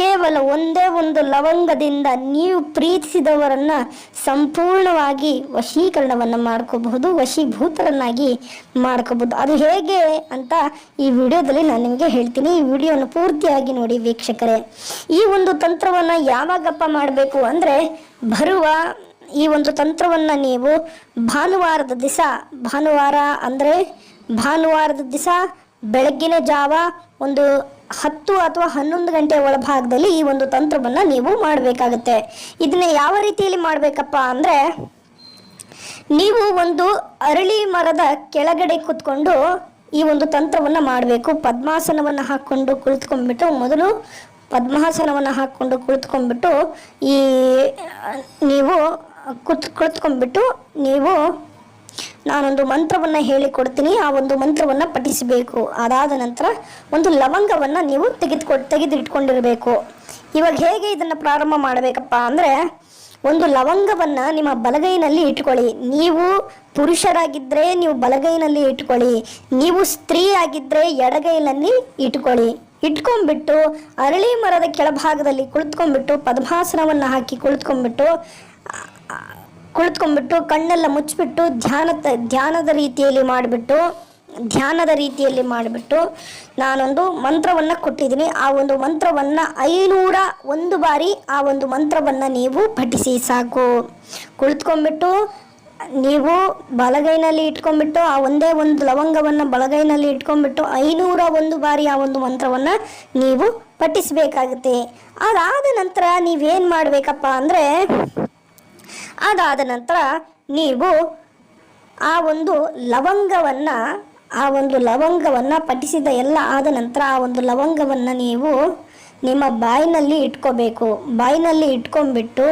ಕೇವಲ ಒಂದೇ ಒಂದು ಲವಂಗದಿಂದ ನೀವು ಪ್ರೀತಿಸಿದವರನ್ನ ಸಂಪೂರ್ಣವಾಗಿ ವಶೀಕರಣವನ್ನು ಮಾಡ್ಕೋಬಹುದು, ವಶೀಭೂತರನ್ನಾಗಿ ಮಾಡ್ಕೋಬಹುದು. ಅದು ಹೇಗೆ ಅಂತ ಈ ವಿಡಿಯೋದಲ್ಲಿ ನಾನು ನಿಮಗೆ ಹೇಳ್ತೀನಿ. ಈ ವಿಡಿಯೋನ ಪೂರ್ತಿಯಾಗಿ ನೋಡಿ ವೀಕ್ಷಕರೇ. ಈ ಒಂದು ತಂತ್ರವನ್ನು ಯಾವಾಗಪ್ಪ ಮಾಡಬೇಕು ಅಂದರೆ ಬರುವ ಈ ಒಂದು ತಂತ್ರವನ್ನು ನೀವು ಭಾನುವಾರದ ದಿವಸ ಭಾನುವಾರ ಅಂದರೆ ಭಾನುವಾರದ ದಿವಸ ಬೆಳಗ್ಗಿನ ಜಾವ ಒಂದು ಹತ್ತು ಅಥವಾ ಹನ್ನೊಂದು ಗಂಟೆ ಒಳಭಾಗದಲ್ಲಿ ಈ ಒಂದು ತಂತ್ರವನ್ನು ನೀವು ಮಾಡಬೇಕಾಗುತ್ತೆ. ಇದನ್ನ ಯಾವ ರೀತಿಯಲ್ಲಿ ಮಾಡಬೇಕಪ್ಪ ಅಂದರೆ, ನೀವು ಒಂದು ಅರಳಿ ಮರದ ಕೆಳಗಡೆ ಕೂತ್ಕೊಂಡು ಈ ಒಂದು ತಂತ್ರವನ್ನು ಮಾಡಬೇಕು. ಪದ್ಮಾಸನವನ್ನು ಹಾಕ್ಕೊಂಡು ಕುಳಿತುಕೊಂಡ್ಬಿಟ್ಟು ಮೊದಲು ಪದ್ಮಾಸನವನ್ನು ಹಾಕ್ಕೊಂಡು ಕುಳಿತುಕೊಂಡ್ಬಿಟ್ಟು ಈ, ನೀವು ಕುತ್, ಕುಳಿತುಕೊಂಡ್ಬಿಟ್ಟು ನೀವು ನಾನೊಂದು ಮಂತ್ರವನ್ನು ಹೇಳಿಕೊಡ್ತೀನಿ, ಆ ಒಂದು ಮಂತ್ರವನ್ನು ಪಠಿಸಬೇಕು. ಅದಾದ ನಂತರ ಒಂದು ಲವಂಗವನ್ನು ನೀವು ತೆಗೆದುಕೊ, ತೆಗೆದಿಟ್ಕೊಂಡಿರಬೇಕು. ಇವಾಗ ಹೇಗೆ ಇದನ್ನು ಪ್ರಾರಂಭ ಮಾಡಬೇಕಪ್ಪ ಅಂದರೆ, ಒಂದು ಲವಂಗವನ್ನು ನಿಮ್ಮ ಬಲಗೈನಲ್ಲಿ ಇಟ್ಕೊಳ್ಳಿ. ನೀವು ಪುರುಷರಾಗಿದ್ದರೆ ನೀವು ಬಲಗೈನಲ್ಲಿ ಇಟ್ಕೊಳ್ಳಿ. ನೀವು ಸ್ತ್ರೀ ಆಗಿದ್ದರೆ ಎಡಗೈನಲ್ಲಿ ಇಟ್ಕೊಳ್ಳಿ. ಇಟ್ಕೊಂಡ್ಬಿಟ್ಟು ಅರಳಿ ಮರದ ಕೆಳಭಾಗದಲ್ಲಿ ಕುಳಿತುಕೊಂಡ್ಬಿಟ್ಟು ಪದ್ಮಾಸನವನ್ನು ಹಾಕಿ ಕುಳಿತುಕೊಂಡ್ಬಿಟ್ಟು ಕುಳಿತುಕೊಂಡ್ಬಿಟ್ಟು ಕಣ್ಣೆಲ್ಲ ಮುಚ್ಚಿಬಿಟ್ಟು ಧ್ಯಾನ ಧ್ಯಾನದ ರೀತಿಯಲ್ಲಿ ಮಾಡಿಬಿಟ್ಟು, ಧ್ಯಾನದ ರೀತಿಯಲ್ಲಿ ಮಾಡಿಬಿಟ್ಟು ನಾನೊಂದು ಮಂತ್ರವನ್ನು ಕೊಟ್ಟಿದ್ದೀನಿ. ಆ ಒಂದು ಮಂತ್ರವನ್ನು ಐನೂರ ಒಂದು ಬಾರಿ ಆ ಒಂದು ಮಂತ್ರವನ್ನು ನೀವು ಪಠಿಸಿ ಸಾಕು. ಕುಳಿತುಕೊಂಡ್ಬಿಟ್ಟು ನೀವು ಬಲಗೈನಲ್ಲಿ ಇಟ್ಕೊಂಡ್ಬಿಟ್ಟು ಆ ಒಂದೇ ಒಂದು ಲವಂಗವನ್ನು ಬಲಗೈನಲ್ಲಿ ಇಟ್ಕೊಂಡ್ಬಿಟ್ಟು ಐನೂರ ಒಂದು ಬಾರಿ ಆ ಒಂದು ಮಂತ್ರವನ್ನು ನೀವು ಪಠಿಸಬೇಕಾಗುತ್ತೆ. ಅದಾದ ನಂತರ ನೀವೇನು ಮಾಡಬೇಕಪ್ಪ ಅಂದರೆ ಅದಾದ ನಂತರ ನೀವು ಆ ಒಂದು ಲವಂಗವನ್ನು, ಆ ಒಂದು ಲವಂಗವನ್ನು ಪಠಿಸಿದ ಎಲ್ಲ ಆದ ನಂತರ ಆ ಒಂದು ಲವಂಗವನ್ನು ನೀವು ನಿಮ್ಮ ಬಾಯಿನಲ್ಲಿ ಇಟ್ಕೋಬೇಕು. ಬಾಯಿನಲ್ಲಿ ಇಟ್ಕೊಂಡ್ಬಿಟ್ಟು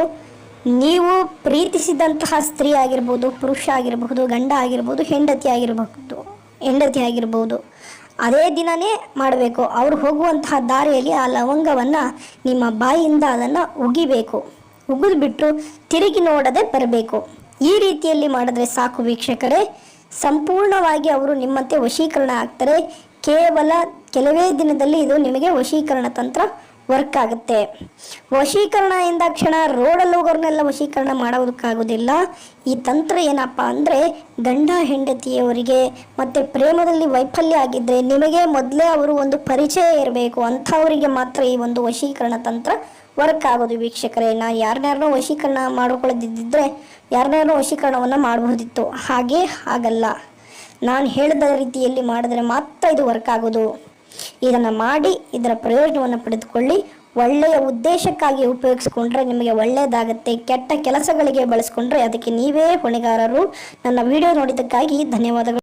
ನೀವು ಪ್ರೀತಿಸಿದಂತಹ ಸ್ತ್ರೀ ಆಗಿರ್ಬೋದು, ಪುರುಷ ಆಗಿರಬಹುದು ಗಂಡ ಆಗಿರ್ಬೋದು, ಹೆಂಡತಿ ಆಗಿರಬಹುದು ಹೆಂಡತಿ ಆಗಿರ್ಬೋದು, ಅದೇ ದಿನನೇ ಮಾಡಬೇಕು. ಅವ್ರು ಹೋಗುವಂತಹ ದಾರಿಯಲ್ಲಿ ಆ ಲವಂಗವನ್ನು ನಿಮ್ಮ ಬಾಯಿಯಿಂದ ಅದನ್ನು ಉಗಿಬೇಕು. ಉಗಿದ್ಬಿಟ್ಟು ತಿರುಗಿ ನೋಡದೆ ಬರಬೇಕು. ಈ ರೀತಿಯಲ್ಲಿ ಮಾಡಿದ್ರೆ ಸಾಕು ವೀಕ್ಷಕರೇ. ಸಂಪೂರ್ಣವಾಗಿ ಅವರು ನಿಮ್ಮಂತೆ ವಶೀಕರಣ ಆಗ್ತಾರೆ. ಕೇವಲ ಕೆಲವೇ ದಿನದಲ್ಲಿ ಇದು ನಿಮಗೆ ವಶೀಕರಣ ತಂತ್ರ ವರ್ಕ್ ಆಗುತ್ತೆ. ವಶೀಕರಣ ಎಂದಾಕ್ಷಣ ರೋಡಲ್ಲಿ ಹೋಗೋರ್ನೆಲ್ಲ ವಶೀಕರಣ ಮಾಡೋದಕ್ಕಾಗೋದಿಲ್ಲ. ಈ ತಂತ್ರ ಏನಪ್ಪ ಅಂದರೆ ಗಂಡ ಹೆಂಡತಿಯವರಿಗೆ ಮತ್ತು ಪ್ರೇಮದಲ್ಲಿ ವೈಫಲ್ಯ ಆಗಿದ್ದರೆ ನಿಮಗೆ ಮೊದಲೇ ಅವರು ಒಂದು ಪರಿಚಯ ಇರಬೇಕು. ಅಂಥವರಿಗೆ ಮಾತ್ರ ಈ ಒಂದು ವಶೀಕರಣ ತಂತ್ರ ವರ್ಕ್ ಆಗೋದು ವೀಕ್ಷಕರೇ. ನಾನು ಯಾರನ್ನಾರನ್ನೂ ವಶೀಕರಣ ಮಾಡಿಕೊಳ್ಳದಿದ್ದರೆ ಯಾರನ್ನಾರನ್ನೋ ವಶೀಕರಣವನ್ನು ಮಾಡಬಹುದಿತ್ತು ಹಾಗೆ ಆಗಲ್ಲ. ನಾನು ಹೇಳಿದ ರೀತಿಯಲ್ಲಿ ಮಾಡಿದ್ರೆ ಮಾತ್ರ ಇದು ವರ್ಕ್ ಆಗೋದು. ಇದನ್ನು ಮಾಡಿ ಇದರ ಪ್ರಯೋಜನವನ್ನು ಪಡೆದುಕೊಳ್ಳಿ. ಒಳ್ಳೆಯ ಉದ್ದೇಶಕ್ಕಾಗಿ ಉಪಯೋಗಿಸ್ಕೊಂಡ್ರೆ ನಿಮಗೆ ಒಳ್ಳೆಯದಾಗುತ್ತೆ. ಕೆಟ್ಟ ಕೆಲಸಗಳಿಗೆ ಬಳಸ್ಕೊಂಡ್ರೆ ಅದಕ್ಕೆ ನೀವೇ ಹೊಣೆಗಾರರು. ನನ್ನ ವಿಡಿಯೋ ನೋಡಿದ್ದಕ್ಕಾಗಿ ಧನ್ಯವಾದಗಳು.